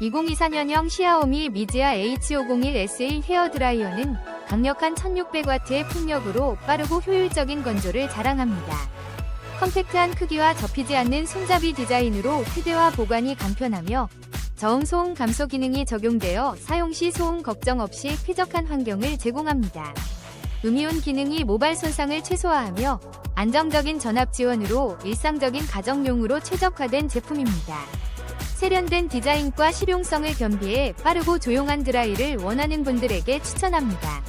2024년형 시아오미 미지아 H501S1 헤어드라이어는 강력한 1600W의 풍력으로 빠르고 효율적인 건조를 자랑합니다. 컴팩트한 크기와 접히지 않는 손잡이 디자인으로 휴대와 보관이 간편하며 저음 소음 감소 기능이 적용되어 사용 시 소음 걱정 없이 쾌적한 환경을 제공합니다. 음이온 기능이 모발 손상을 최소화하며 안정적인 전압 지원으로 일상적인 가정용으로 최적화된 제품입니다. 세련된 디자인과 실용성을 겸비해 빠르고 조용한 드라이를 원하는 분들에게 추천합니다.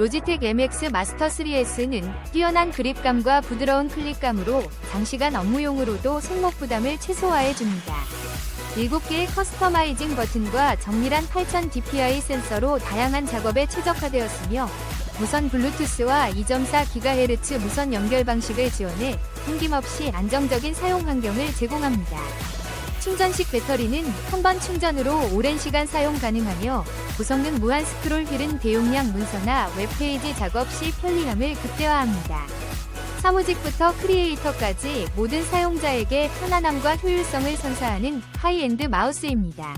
로지텍 MX 마스터 3S는 뛰어난 그립감과 부드러운 클릭감으로 장시간 업무용으로도 손목 부담을 최소화해 줍니다. 7개의 커스터마이징 버튼과 정밀한 8000 DPI 센서로 다양한 작업에 최적화되었으며 무선 블루투스와 2.4GHz 무선 연결 방식을 지원해 끊김없이 안정적인 사용 환경을 제공합니다. 충전식 배터리는 한 번 충전으로 오랜 시간 사용 가능하며 고성능 무한 스크롤 휠은 대용량 문서나 웹페이지 작업 시 편리함을 극대화합니다. 사무직부터 크리에이터까지 모든 사용자에게 편안함과 효율성을 선사하는 하이엔드 마우스입니다.